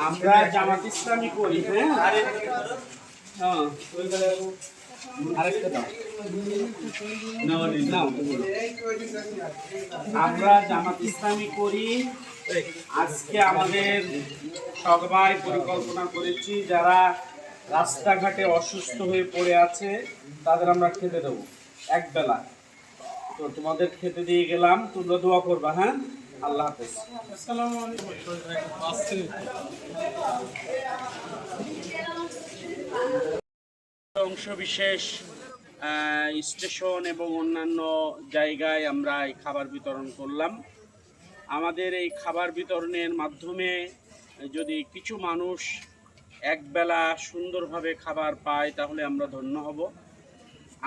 আমরা জামাত ইসলামী করি হ্যাঁ? হ্যাঁ। আমরা জামাত ইসলামী করি। আজকে আমাদের সবাই পরিকল্পনা করেছি যারা রাস্তাঘাটে অসুস্থ হয়ে পড়ে আছে, তাদের আমরা খেতে দেবো। এক বেলা। তো তোমাদের খেতে দিয়ে গেলাম, তোমরা দোয়া করবা হ্যাঁ? আল্লাহ হাফেজ। অংশ বিশেষ স্টেশন এবং অন্যান্য জায়গায় আমরা এই খাবার বিতরণ করলাম। আমাদের এই খাবার বিতরণের মাধ্যমে যদি কিছু মানুষ একবেলা সুন্দরভাবে খাবার পায় তাহলে আমরা ধন্য হব।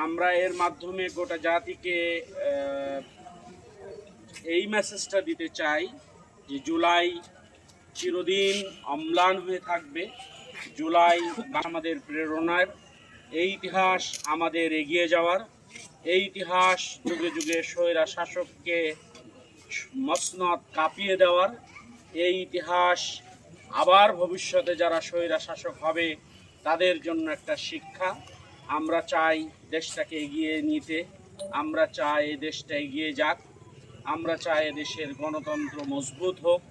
আমরা এর মাধ্যমে গোটা জাতিকে এই মেসেজটা দিতে চাই যে জুলাই চিরদিন অম্লান হয়ে থাকবে। জুলাই আমাদের প্রেরণার। এই ইতিহাস আমাদের এগিয়ে যাওয়ার। এই ইতিহাস যুগে যুগে স্বৈরা শাসককে মসনদ কাঁপিয়ে দেওয়ার। এই ইতিহাস আবার ভবিষ্যতে যারা স্বৈরা শাসক হবে, তাদের জন্য একটা শিক্ষা। আমরা চাই দেশটাকে এগিয়ে নিতে। আমরা চাই দেশটা এগিয়ে যাক। আমরা চাই দেশের গণতন্ত্র মজবুত হোক।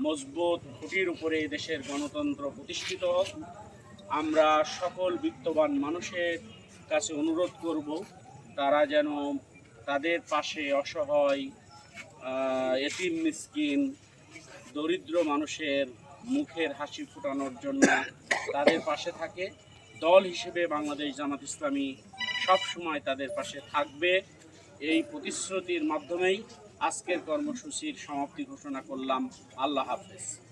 মজবুত খুঁটির উপরে দেশের গণতন্ত্র প্রতিষ্ঠিত হোক। আমরা সকল বিত্তবান মানুষের কাছে অনুরোধ করব, তারা যেন তাদের পাশে অসহায় এতিম, মিসকিন, দরিদ্র মানুষের মুখের হাসি ফুটানোর জন্য তাদের পাশে থাকে। দল হিসেবে বাংলাদেশ জামাত ইসলামী সবসময় তাদের পাশে থাকবে। এই প্রতিশ্রুতির মাধ্যমেই আজকের কর্মসূচির সমাপ্তি ঘোষণা করলাম। আল্লাহ হাফেজ।